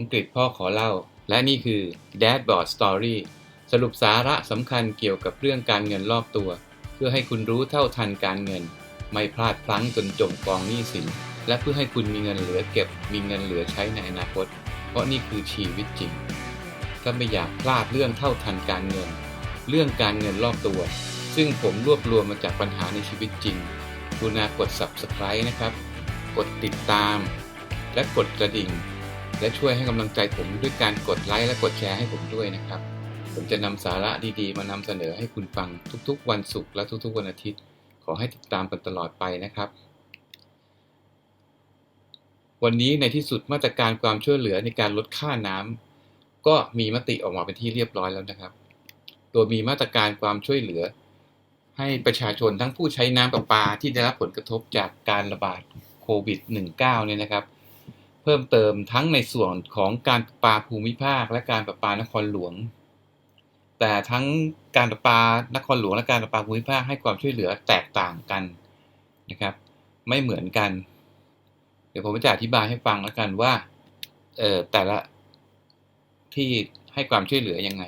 อังกฤษพ่อขอเล่า และนี่คือ Dashboard Story สรุปสาระสำคัญเกี่ยวกับเรื่องการเงินรอบตัว เพื่อให้คุณรู้เท่าทันการเงิน ไม่พลาดพลั้งจนจมกองหนี้สิน และเพื่อให้คุณมีเงินเหลือเก็บ มีเงินเหลือใช้ในอนาคต เพราะนี่คือชีวิตจริง ถ้าไม่อยากพลาดเรื่องเท่าทันการเงิน เรื่องการเงินรอบตัว ซึ่งผมรวบรวมมาจากปัญหาในชีวิตจริงกรุณากด subscribe นะครับ กดติดตาม และกดกระดิ่ง และช่วยให้กำลังใจผมด้วยการกดไลค์และกดแชร์ให้ผมด้วยนะครับ ผมจะนำสาระดีๆ มานำเสนอให้คุณฟังทุกๆ วันศุกร์และทุกๆ วันอาทิตย์ ขอให้ติดตามกันตลอดไปนะครับ วันนี้ในที่สุดมาตรการความช่วยเหลือในการลดค่าน้ำก็มีมติออกมาเป็นที่เรียบร้อยแล้วนะครับ โดยมีมาตรการความช่วยเหลือ ให้ประชาชนทั้งผู้ใช้น้ำประปาที่ได้รับผลกระทบจากการระบาดโควิด -19 เนี่ยนะครับ เพิ่มเติมทั้งในส่วนของการประปาภูมิภาค และการประปานครหลวง แต่ทั้งการประปานครหลวงและการประปาภูมิภาคให้ความช่วยเหลือแตกต่างกันนะครับ ไม่เหมือนกัน เดี๋ยวผมจะอธิบายให้ฟังแล้วกันว่าเออแต่ละที่ให้ความช่วยเหลือยังไง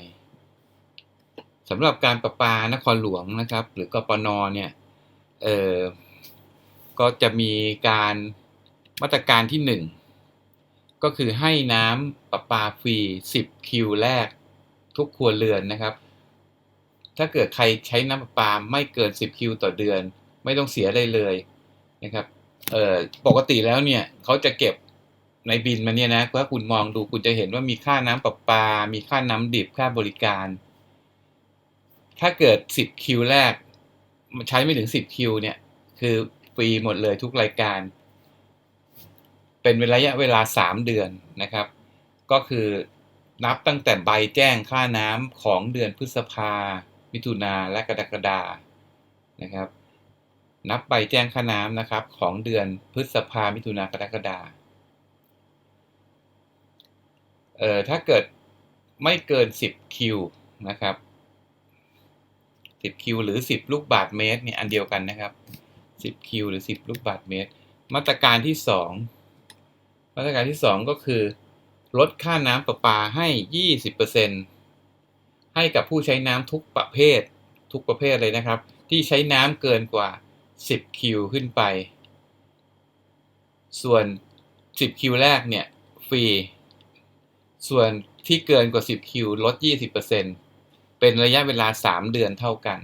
สำหรับการประปานครหลวงนะครับ หรือกปนเนี่ยเออก็จะมีการมาตรการที่หนึ่ง ก็คือให้น้ำประปาฟรี 10 คิวแรก ทุกครัวเรือนนะครับ ถ้าเกิดใครใช้น้ำประปาไม่เกิน 10 คิวต่อเดือน ไม่ต้องเสียอะไรเลยนะครับเอ่อปกติแล้วเนี่ยเขาจะเก็บในบินมาเนี่ยนะถ้าคุณมองดูคุณจะเห็นว่ามีค่าน้ำประปา มีค่าน้ำดิบค่าบริการ ถ้าเกิด 10 คิวแรกใช้ไม่ถึง 10 คิวเนี่ย คือฟรีหมดเลยทุกรายการ เป็นระยะเวลา 3 เดือนนะครับ ก็คือนับตั้งแต่ใบแจ้งค่าน้ำของเดือนพฤษภา มิถุนาและกรกฎานะครับ นับใบแจ้งค่าน้ำนะครับของเดือนพฤษภา มิถุนากรกฎาเอ่อถ้าเกิดไม่เกิน 10 คิวนะครับ 10 คิวหรือ 10 ลูกบาทเมตรเนี่ยอันเดียวกันนะครับ 10 คิวหรือ 10 ลูกบาทเมตร มาตรการที่ 2 มาตรการที่ 2 ก็คือ ลดค่าน้ำประปาให้ 20%ให้กับผู้ใช้น้ำทุกประเภท ทุกประเภทเลยนะครับ ที่ใช้น้ำเกินกว่า 10 คิวขึ้นไป ส่วน 10 คิวแรกเนี่ยฟรี ส่วนที่เกินกว่า 10 คิวลด 20%เป็นระยะเวลา 3 เดือนเท่ากัน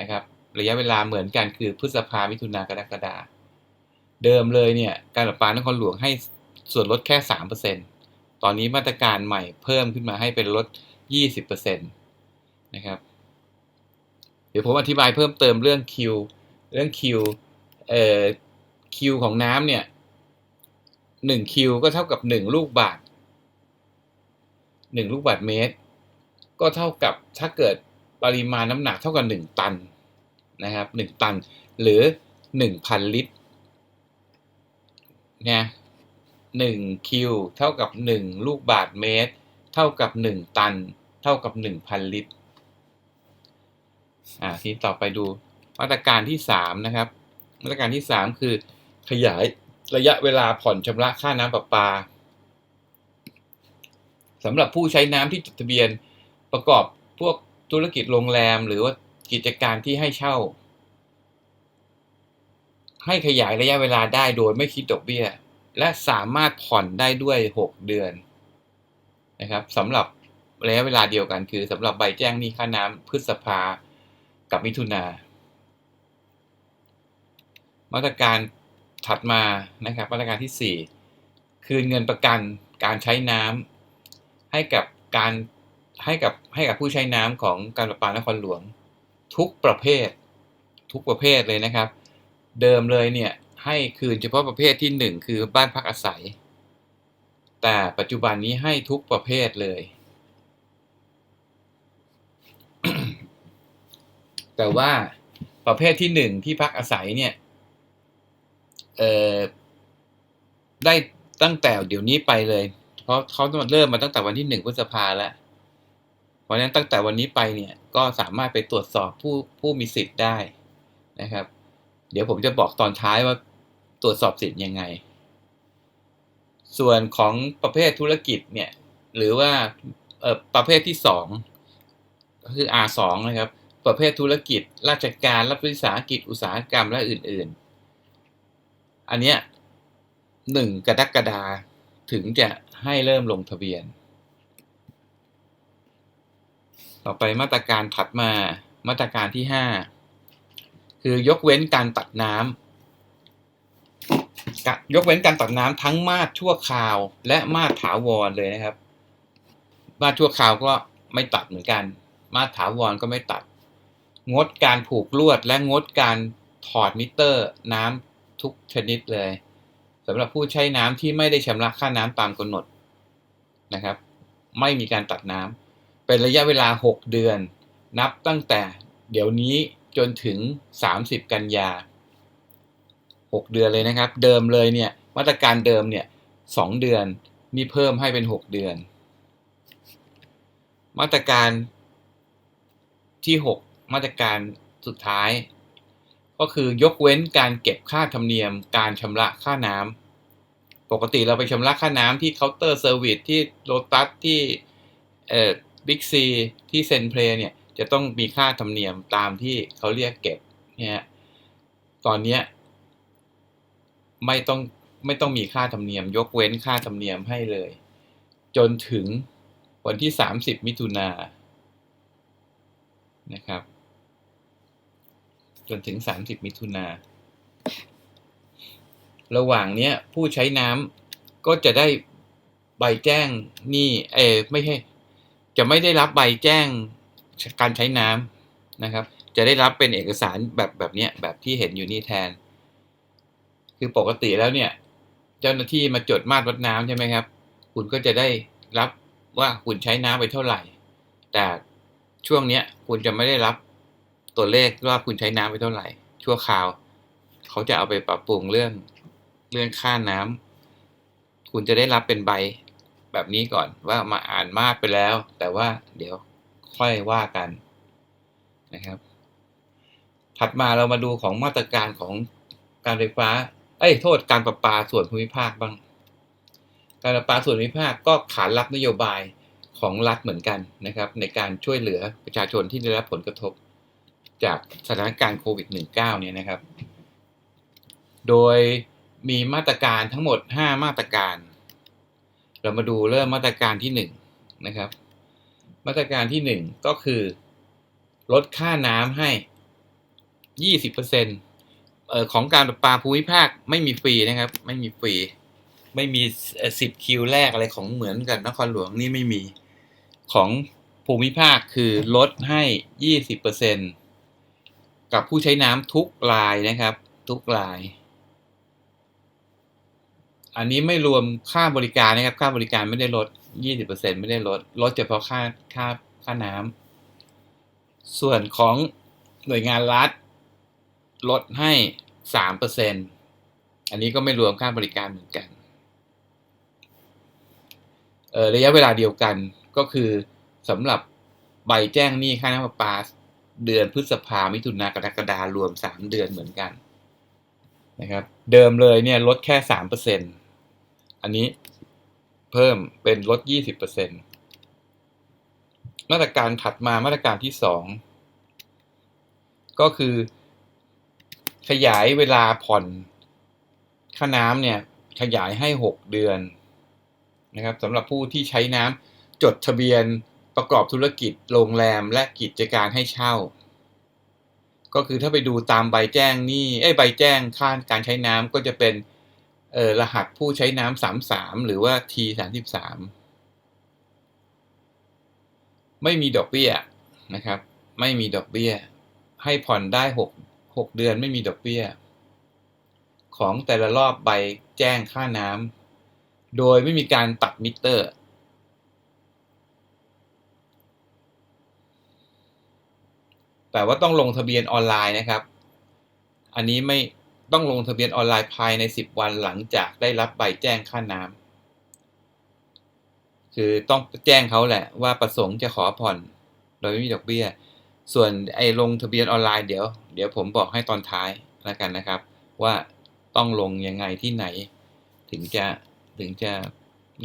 นะครับระยะเวลาเหมือนกันคือพฤษภามิถุนากรกฎาเดิมเลยเนี่ยการประปานครหลวงให้ ส่วนลดแค่สามเปอร์เซ็นตอนนี้มาตรการใหม่เพิ่มขึ้นมาให้เป็นลดยี่สิบเปอร์เซ็นตนะครับ เดี๋ยวผมอธิบายเพิ่มเติมเรื่องคิวเรื่องคิวเอ่อคิวของน้ำเนี่ยหนึ่งคิวก็เท่ากับหนึ่งลูกบาทหนึ่งลูกบาทเมตร ก็เท่ากับถ้าเกิดปริมาณน้ำหนักเท่ากับหนึ่งตันนะครับหนึ่งตันหรือหนึ่งพันลิตรเนี่ย 1คิวเท่ากับ 1 ลูกบาทเมตร เท่ากับ 1 ตัน เท่ากับ 1,000 ลิตร อ่าทีต่อไปดูมาตรการที่ 3 นะครับ มาตรการที่ 3 คือ ขยายระยะเวลาผ่อนชำระค่าน้ำประปาสำหรับผู้ใช้น้ำที่จดทะเบียนประกอบพวกธุรกิจโรงแรมหรือว่ากิจการที่ให้เช่า ให้ขยายระยะเวลาได้โดยไม่คิดดอกเบี้ย และสามารถผ่อนได้ด้วย 6 เดือนนะครับสำหรับระยะเวลาเดียวกันคือสำหรับใบแจ้งหนี้ค่าน้ำพฤษภากับมิถุนามาตรการถัดมานะครับมาตรการที่ 4 คืนเงินประกันการใช้น้ำให้กับการให้กับให้กับผู้ใช้น้ำของการประปานครหลวง ทุกประเภท ทุกประเภทเลยนะครับ เดิมเลยเนี่ย ให้คืนเฉพาะประเภทที่หนึ่งคือบ้านพักอาศัย แต่ปัจจุบันนี้ให้ทุกประเภทเลย แต่ว่าประเภทที่หนึ่งที่พักอาศัยเนี่ยเออได้ตั้งแต่เดี๋ยวนี้ไปเลย เพราะเขาเริ่มมาตั้งแต่วันที่หนึ่งพฤษภาแล้วเพราะนั้นตั้งแต่วันนี้ไปเนี่ยก็สามารถไปตรวจสอบผู้ผู้มีสิทธิ์ได้นะครับ เดี๋ยวผมจะบอกตอนท้ายว่า ตรวจสอบสิทธิ์ยังไง ส่วนของประเภทธุรกิจเนี่ย หรือว่าประเภทที่สองก็คือ R2 นะครับ ประเภทธุรกิจ ราชการรัฐวิสาหกิจอุตสาหกรรมและอื่น ๆ อันเนี้ยหนึ่งกรกฎาถึงจะให้เริ่มลงทะเบียน ต่อไปมาตรการถัดมามาตรการที่ห้าคือยกเว้นการตัดน้ำ ยกเว้นการตัดน้ำทั้งมาดชั่วคราว และมาดถาวรเลยนะครับ มาดชั่วคราวก็ไม่ตัดเหมือนกัน มาดถาวรก็ไม่ตัด งดการผูกลวดและงดการถอดมิเตอร์น้ำทุกชนิดเลยสำหรับผู้ใช้น้ำที่ไม่ได้ชำระค่าน้ำตามกำหนดนะครับ ไม่มีการตัดน้ำเป็นระยะเวลา 6 เดือน นับตั้งแต่เดี๋ยวนี้จนถึง 30 กันยา 6 เดือนเลยนะครับ เดิมเลยเนี่ยมาตรการเดิมเนี่ย2เดือนนี่เพิ่มให้เป็น 6 เดือน มาตรการที่ 6 มาตรการสุดท้าย ก็คือยกเว้นการเก็บค่าธรรมเนียม การชำระค่าน้ำปกติเราไปชำระค่าน้ำที่เคาน์เตอร์เซอร์วิสที่โ o ตัสที่เอ่อบิ๊กซีที่เซนเพลเนี่ยจะต้องมีค่าธรรมเนียมตามที่เขาเรียกเก็บเนี่ยตอนเนี้ย ไม่ต้องไม่ต้องมีค่าธรรมเนียม ยกเว้นค่าธรรมเนียมให้เลย จนถึงวันที่ 30 มิถุนายนนะครับ จนถึง 30 มิถุนาระหว่างเนี้ยผู้ใช้น้ำก็จะได้ใบแจ้งหนี่เออไม่ใช่จะไม่ได้รับใบแจ้งการใช้น้ำนะครับ จะได้รับเป็นเอกสารแบบแบบเนี้ยแบบที่เห็นอยู่นี่แทน คือปกติแล้วเนี่ย เจ้าหน้าที่มาจดมาตรวัดน้ำใช่ไหมครับ คุณก็จะได้รับว่าคุณใช้น้ำไปเท่าไหร่ แต่ช่วงเนี้ยคุณจะไม่ได้รับตัวเลขว่าคุณใช้น้ำไปเท่าไหร่ ชั่วคราว เขาจะเอาไปปรับปรุงเรื่องเรื่องค่าน้ำคุณจะได้รับเป็นใบแบบนี้ก่อนว่ามาอ่านมากไปแล้ว แต่ว่าเดี๋ยวค่อยว่ากันนะครับ ถัดมาเรามาดูของมาตรการของการไฟฟ้า เอ้ยโทษการประปาส่วนภูมิภาคบ้าง การประปาส่วนภูมิภาคก็ขานรับนโยบายของรัฐเหมือนกันนะครับ ในการช่วยเหลือประชาชนที่ได้รับผลกระทบ จากสถานการณ์โควิด -19 เนี่ยนะครับ โดยมีมาตรการทั้งหมด 5 มาตรการ เรามาดูเริ่มมาตรการที่1นะครับ มาตรการที่ 1 ก็คือ ลดค่าน้ำให้ 20% เอ่อของการประปาภูมิภาคไม่มีฟรีนะครับ ไม่มีฟรี ไม่มีสิบคิวแรกอะไรของเหมือนกันนครหลวงนี่ไม่มีของภูมิภาคคือลดให้20%กับผู้ใช้น้ำทุกรายนะครับ ทุกราย อันนี้ไม่รวมค่าบริการนะครับ ค่าบริการไม่ได้ลด20%ไม่ได้ลด ลดเฉพาะค่าค่าค่าน้ำส่วนของหน่วยงานรัฐ ลดให้3%อันนี้ก็ไม่รวมค่าบริการเหมือนกันเออระยะเวลาเดียวกันก็คือสำหรับใบแจ้งหนี้ค่าน้ำประปาเดือนพฤษภามิถุนากรกฎารวม 3 เดือนเหมือนกันนะครับ เดิมเลยเนี่ยลดแค่ 3%อันนี้เพิ่มเป็นลด 20%มาตรการถัดมามาตรการที่ 2 ก็คือ ขยายเวลาผ่อนค่าน้ำเนี่ยขยายให้ 6 เดือนนะครับสำหรับผู้ที่ใช้น้ำจดทะเบียนประกอบธุรกิจโรงแรมและกิจการให้เช่า ก็คือถ้าไปดูตามใบแจ้งนี่ไอ้ใบแจ้งค่าการใช้น้ำก็จะเป็นเออรหัสผู้ใช้น้ำสามสามหรือว่า T สามสิบสามไม่มีดอกเบี้ยนะครับ ไม่มีดอกเบี้ย ให้ผ่อนได้หก หกเดือนไม่มีดอกเบี้ย ของแต่ละรอบใบแจ้งค่าน้ำโดยไม่มีการตัดมิเตอร์ แต่ว่าต้องลงทะเบียนออนไลน์นะครับ อันนี้ไม่ต้องลงทะเบียนออนไลน์ภายใน 10 วันหลังจากได้รับใบแจ้งค่าน้ำคือต้องแจ้งเขาแหละว่าประสงค์จะขอผ่อน โดยไม่มีดอกเบี้ย ส่วนไอ้ลงทะเบียนออนไลน์เดี๋ยว เดี๋ยวผมบอกให้ตอนท้ายแล้วกันนะครับ ว่าต้องลงยังไงที่ไหน ถึงจะถึงจะ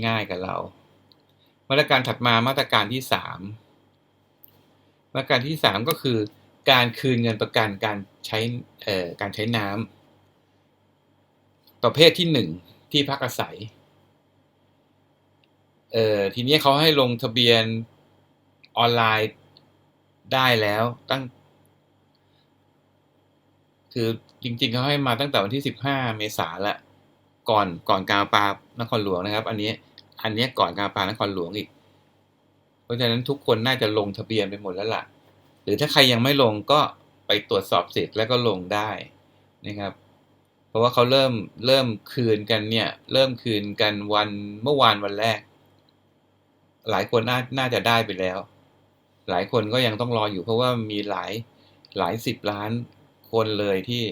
ง่ายกับเรา มาตรการถัดมามาตรการที่สามมาตรการที่สามก็คือ การคืนเงินประกันการใช้เอ่อการใช้น้ำประเภทที่หนึ่งที่พักอาศัยเอ่อทีนี้เขาให้ลงทะเบียนออนไลน์ ได้แล้วตั้ง คือจริงๆเขาให้มาตั้งแต่วันที่สิบห้าเมษาละก่อนก่อนการปานครหลวงนะครับ อันนี้ อันนี้ก่อนการปานครหลวงอีก เพราะฉะนั้นทุกคนน่าจะลงทะเบียนไปหมดแล้วล่ะ หรือถ้าใครยังไม่ลงก็ไปตรวจสอบสิทธิ์แล้วก็ลงได้นะครับ เพราะว่าเขาเริ่มเริ่มคืนกันเนี่ย เริ่มคืนกันวันเมื่อวานวันแรก หลายคนน่าน่าจะได้ไปแล้ว หลายคนก็ยังต้องรออยู่เพราะว่ามีหลายหลายสิบล้านคนเลยที่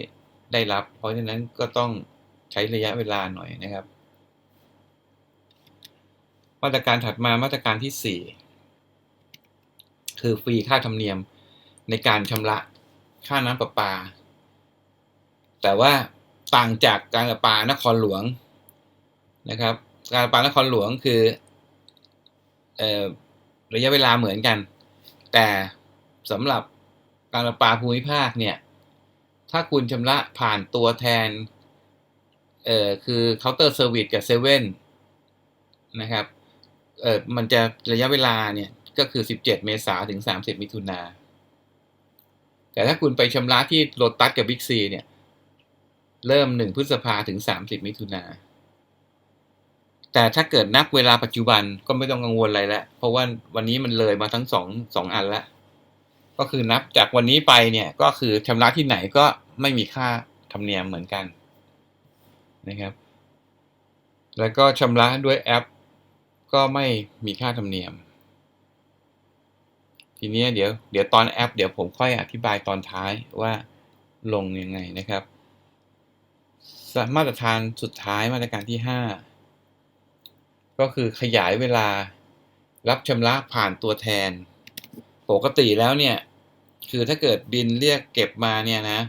ได้รับ เพราะฉะนั้นก็ต้องใช้ระยะเวลาหน่อยนะครับ มาตรการถัดมามาตรการที่สี่คือฟรีค่าธรรมเนียมในการชำระค่าน้ำประปา แต่ว่าต่างจากการประปานครหลวงนะครับ การประปานครหลวงคือออระยะเวลาเหมือนกัน แต่สำหรับการประปาภูมิภาคเนี่ย ถ้าคุณชำระผ่านตัวแทน เอ่อ คือเคาน์เตอร์เซอร์วิสกับเซเว่นนะครับ เอ่อ มันจะระยะเวลาเนี่ย ก็คือ 17 เมษาถึง 30 มิถุนา แต่ถ้าคุณไปชำระที่โลตัสกับบิ๊กซีเนี่ย เริ่ม 1 พฤษภาถึง 30 มิถุนา แต่ถ้าเกิดนับเวลาปัจจุบันก็ไม่ต้องกังวลอะไรแล้ว เพราะว่าวันนี้มันเลยมาทั้งสองสองอันแล้วก็คือนับจากวันนี้ไปเนี่ยก็คือชำระที่ไหนก็ไม่มีค่าธรรมเนียมเหมือนกันนะครับ แล้วก็ชำระด้วยแอป ก็ไม่มีค่าธรรมเนียม ทีนี้เดี๋ยวเดี๋ยวตอนแอป เดี๋ยวผมค่อยอธิบายตอนท้ายว่าลงยังไงนะครับ มาตรฐานสุดท้ายมาตรการที่ 5 ก็คือขยายเวลารับชำระผ่านตัวแทน ปกติแล้วเนี่ย คือถ้าเกิดบินเรียกเก็บมาเนี่ยนะ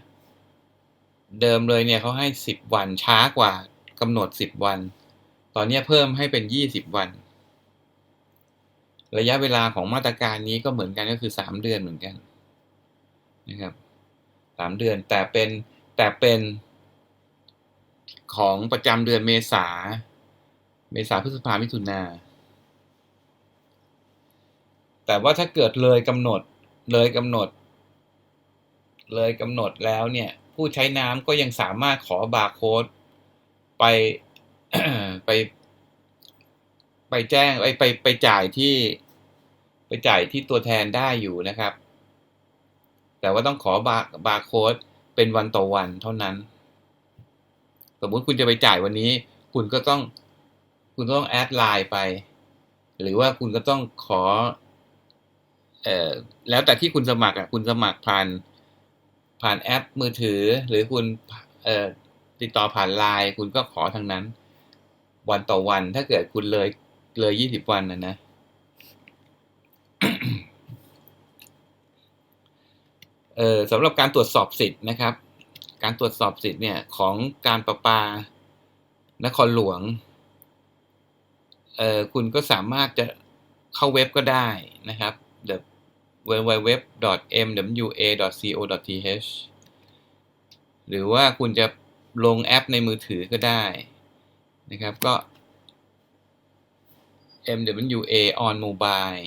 เดิมเลยเนี่ยเขาให้10วันช้ากว่ากำหนด10วัน ตอนนี้เพิ่มให้เป็น20วัน ระยะเวลาของมาตรการนี้ก็เหมือนกันก็คือ3เดือนเหมือนกันนะครับสามเดือนแต่เป็นแต่เป็นของประจำเดือนเมษา เมษาพฤษภามิถุนา แต่ว่าถ้าเกิดเลยกำหนด เลยกำหนด เลยกำหนดแล้วเนี่ย ผู้ใช้น้ำก็ยังสามารถขอบาร์โค้ดไปไป ไปแจ้งไปไปไปจ่ายที่ ไปจ่ายที่ตัวแทนได้อยู่นะครับ แต่ว่าต้องขอบาร์บาร์โค้ดเป็นวันต่อวันเท่านั้น สมมติคุณจะไปจ่ายวันนี้ คุณก็ต้อง คุณต้องแอดไลน์ไป หรือว่าคุณก็ต้องขอ เอ่อ แล้วแต่ที่คุณสมัครอะ คุณสมัครผ่านผ่านแอปมือถือ หรือคุณ เอ่อ ติดต่อผ่านไลน์คุณก็ขอทางนั้น วันต่อวัน ถ้าเกิดคุณเลยเลยยี่สิบวันนะนะเออสำหรับการตรวจสอบสิทธิ์นะครับ การตรวจสอบสิทธิ์เนี่ยของการประปานครหลวง เออคุณก็สามารถจะเข้าเว็บก็ได้นะครับ the www.mwA.co.th หรือว่าคุณจะลงแอปในมือถือก็ได้นะครับก็ MWA on mobile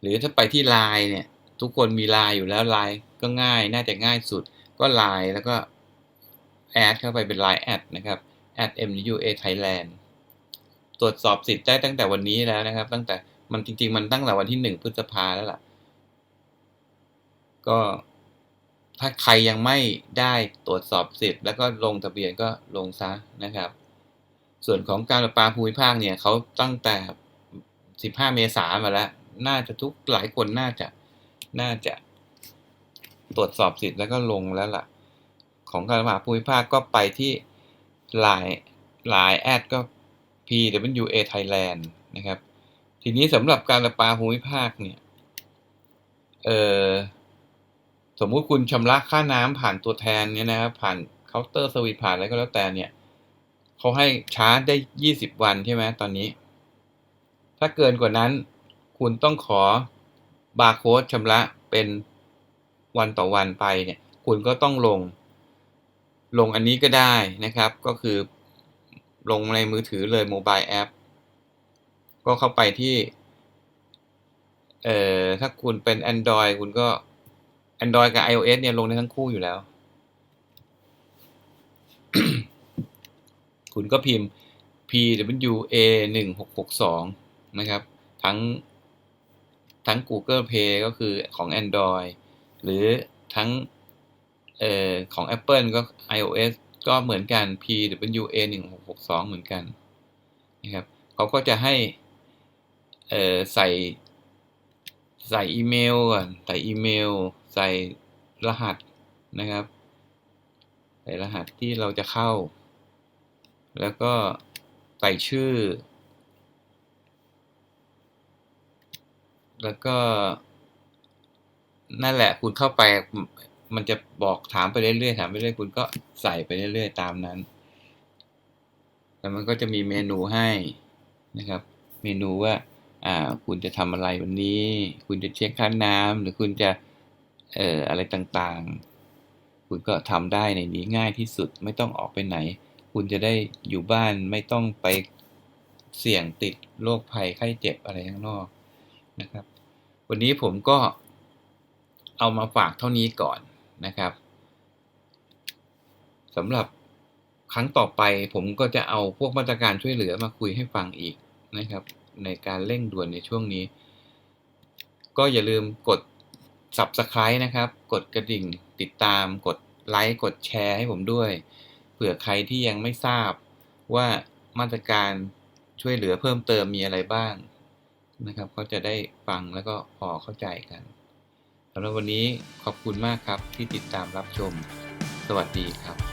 หรือถ้าไปที่ Line เนี่ย ทุกคนมี Line อยู่แล้ว Line ก็ง่ายน่าจะง่ายสุดก็ Line แล้วก็แอดเข้าไปเป็น Line แอดนะครับ @MWA Thailand ตรวจสอบสิทธิ์ได้ตั้งแต่วันนี้แล้วนะครับ ตั้งแต่มันจริง ๆ มันตั้งแต่วันที่หนึ่งพฤษภาแล้วล่ะ ก็ถ้าใครยังไม่ได้ตรวจสอบสิทธิ์แล้วก็ลงทะเบียนก็ลงซะนะครับ ส่วนของการประปาภูมิภาคเนี่ยเขาตั้งแต่ 15 เมษายนมาแล้ว น่าจะทุกหลายคนน่าจะน่าจะตรวจสอบสิทธิ์แล้วก็ลงแล้วล่ะ ของการประปาภูมิภาคก็ไปที่หลายหลายแอดก็ PWA Thailand นะครับ ทีนี้สำหรับการประปาภูมิภาคเนี่ยเออสมมุติคุณชำระค่าน้ำผ่านตัวแทนเนี่ยนะครับผ่านเคาน์เตอร์สวิตผ่านอะไรก็แล้วแต่เนี่ยเขาให้ชาร์จได้ 20 วันใช่ไหมตอนนี้ ถ้าเกินกว่านั้น คุณต้องขอบาร์โค้ดชำระเป็นวันต่อวันไปเนี่ย คุณก็ต้องลง ลงอันนี้ก็ได้นะครับ ก็คือ ลงในมือถือเลยโมบายแอปก็เข้าไปที่ เอ่อ ถ้าคุณเป็น Android คุณก็ Android กับ iOS เนี่ยลงในทั้งคู่อยู่แล้ว คุณก็พิมพ์ pwa 1 6 6 2นะครับ ทั้ง ทั้ง Google Play ก็คือของ Android หรือทั้ง เอ่อ ของ Apple ก็ iOS ก็เหมือนกัน pwa 1 6 6 2 เหมือนกันนะครับเขาก็จะให้ใส่ใส่อีเมลก่อนใส่อีเมล ใส่รหัสนะครับ ใส่รหัสที่เราจะเข้า แล้วก็ใส่ชื่อ แล้วก็นั่นแหละคุณเข้าไป มันจะบอกถามไปเรื่อยๆถามไปเรื่อยคุณก็ใส่ไปเรื่อยๆตามนั้น แล้วมันก็จะมีเมนูให้นะครับ เมนูว่าอ่าคุณจะทำอะไรวันนี้ คุณจะเช็คค่าน้ำหรือคุณจะเอ่ออะไรต่างๆ คุณก็ทำได้ในนี้ง่ายที่สุดไม่ต้องออกไปไหน คุณจะได้อยู่บ้านไม่ต้องไปเสี่ยงติดโรคภัยไข้เจ็บอะไรข้างนอกนะครับ วันนี้ผมก็เอามาฝากเท่านี้ก่อน นะครับสำหรับครั้งต่อไปผมก็จะเอาพวกมาตรการช่วยเหลือมาคุยให้ฟังอีกนะครับ ในการเร่งด่วนในช่วงนี้ ก็อย่าลืมกด Subscribe นะครับ กดกระดิ่งติดตาม กดไลค์กดแชร์ให้ผมด้วย เผื่อใครที่ยังไม่ทราบว่ามาตรการช่วยเหลือเพิ่มเติมมีอะไรบ้างนะครับ ก็จะได้ฟังแล้วก็พอเข้าใจกันำหรับวันนี้ขอบคุณมากครับที่ติดตามรับชม สวัสดีครับ